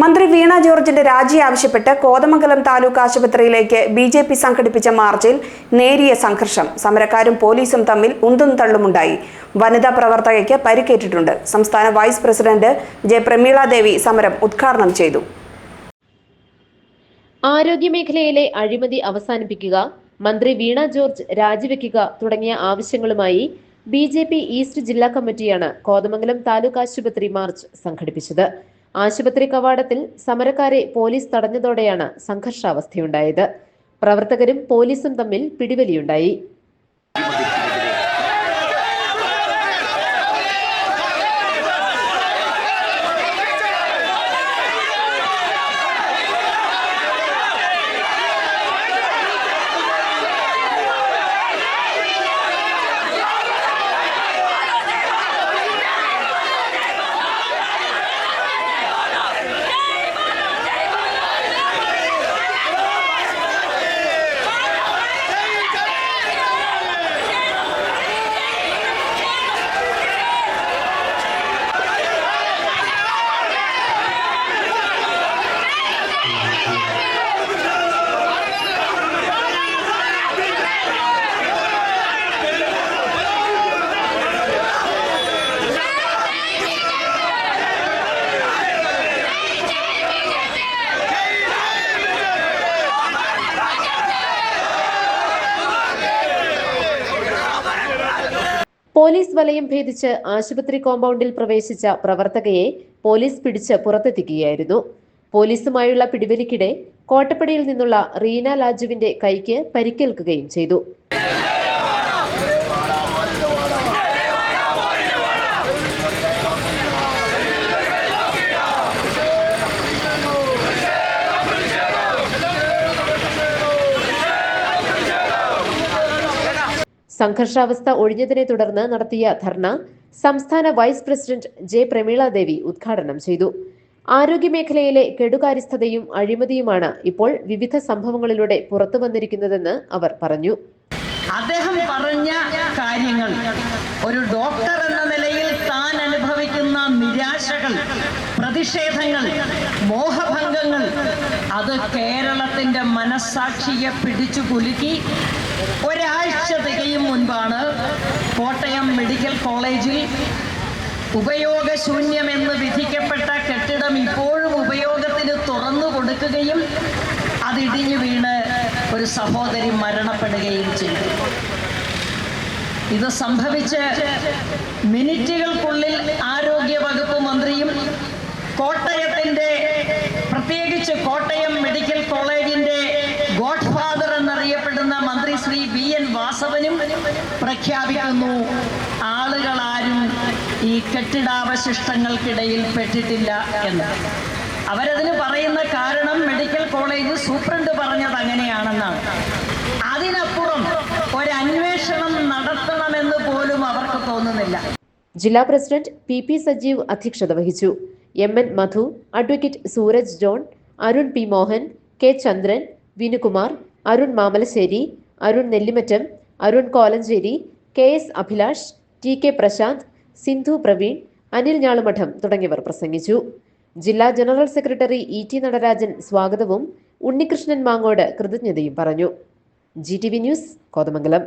മന്ത്രി വീണ ജോർജിന്റെ രാജി ആവശ്യപ്പെട്ട് കോതമംഗലം താലൂക്ക് ആശുപത്രിയിലേക്ക് ബി ജെ പി സംഘടിപ്പിച്ച മാർച്ചിൽ നേരിയ സംഘർഷം. സമരക്കാരും പോലീസും തമ്മിൽ ഉന്തും തള്ളുമുണ്ടായി. വനിതാ പ്രവർത്തകയ്ക്ക് പരിക്കേറ്റിട്ടുണ്ട്. സംസ്ഥാന vice president J Prameela Devi സമരം ഉദ്ഘാടനം ചെയ്തു. ആരോഗ്യമേഖലയിലെ അഴിമതി അവസാനിപ്പിക്കുക മന്ത്രി വീണ ജോർജ് രാജിവെക്കുക തുടങ്ങിയ ആവശ്യങ്ങളുമായി ബി ജെ പി ഈസ്റ്റ് ജില്ലാ കമ്മിറ്റിയാണ് കോതമംഗലം താലൂക്ക് ആശുപത്രി മാർച്ച് സംഘടിപ്പിച്ചത്. ആശുപത്രി കവാടത്തിൽ സമരക്കാരെ പോലീസ് തടഞ്ഞതോടെയാണ് സംഘർഷാവസ്ഥയുണ്ടായത്. പ്രവർത്തകരും പോലീസും തമ്മിൽ പിടിവലിയുണ്ടായി. പോലീസ് വലയം ഭേദിച്ച് ആശുപത്രി കോമ്പൗണ്ടിൽ പ്രവേശിച്ച പ്രവർത്തകയെ പോലീസ് പിടിച്ച് പുറത്തെത്തിക്കുകയായിരുന്നു. പോലീസുമായുള്ള പിടിവലിക്കിടെ കോട്ടപ്പടിയിൽ നിന്നുള്ള റീന ലാജുവിന്റെ കൈക്ക് പരിക്കേൽക്കുകയും ചെയ്തു. സംഘർഷാവസ്ഥ ഒഴിഞ്ഞതിനെ തുടർന്ന് നടത്തിയ ധർണ സംസ്ഥാന vice president J Prameela Devi ഉദ്ഘാടനം ചെയ്തു. ആരോഗ്യമേഖലയിലെ കെടുകാര്യസ്ഥതയും അഴിമതിയുമാണ് ഇപ്പോൾ വിവിധ സംഭവങ്ങളിലൂടെ പുറത്തു വന്നിരിക്കുന്നതെന്ന് അവർ പറഞ്ഞു. അദ്ദേഹം പറഞ്ഞ കാര്യങ്ങൾ ഒരു ഡോക്ടർ എന്ന നിലയിൽ താൻ അനുഭവിക്കുന്ന നിരാശകൾ പ്രതിഷേധങ്ങൾ മോഹഭംഗങ്ങൾ അത് കേരളത്തിന്റെ മനസാക്ഷിയെ പിടിച്ചു കുലുക്കി ഒരാഴ്ച തികയും മുൻപാണ് കോട്ടയം മെഡിക്കൽ കോളേജിൽ ഉപയോഗശൂന്യമെന്ന് വിധിക്കപ്പെട്ട കെട്ടിടം ഇപ്പോഴും ഉപയോഗത്തിന് തുറന്നു കൊടുക്കുകയും അതിടിഞ്ഞു വീണ് ഒരു സഹോദരി മരണപ്പെടുകയും ചെയ്തു. ഇത് സംഭവിച്ച് മിനിറ്റുകൾക്കുള്ളിൽ ആരോഗ്യ വകുപ്പ് മന്ത്രിയും കോട്ടയത്തിന്റെ പ്രത്യേകിച്ച് കോട്ടയം മെഡിക്കൽ കോളേജിന്റെ പ്രഖ്യാപിക്കുന്നു. ആളുകളാരും ഈ കെട്ടിടാവശിഷ്ടങ്ങൾക്കിടയിൽ പെട്ടിട്ടില്ല എന്ന്. അവരതിന് പറയുന്ന കാരണം മെഡിക്കൽ കോളേജ് സൂപ്രണ്ട് പറഞ്ഞത് അങ്ങനെയാണെന്നാണ്. അതിനപ്പുറം ഒരു നടത്തണമെന്ന് പോലും അവർക്ക് തോന്നുന്നില്ല. ജില്ലാ പ്രസിഡന്റ് പി പി സജീവ് അധ്യക്ഷത വഹിച്ചു. M N Madhu advocate Sooraj John Arun P Mohan K Chandran Vinukumar Arun Mamalassery Arun Nellimattam Arun Kolenchery K S Abhilash T K Prashanth Sindhu Praveen Anil Njalumadam തുടങ്ങിയവർ പ്രസംഗിച്ചു. ജില്ലാ general secretary E T Natarajan സ്വാഗതവും ഉണ്ണികൃഷ്ണൻ മാങ്ങോട് കൃതജ്ഞതയും പറഞ്ഞു. G T V news Kothamangalam.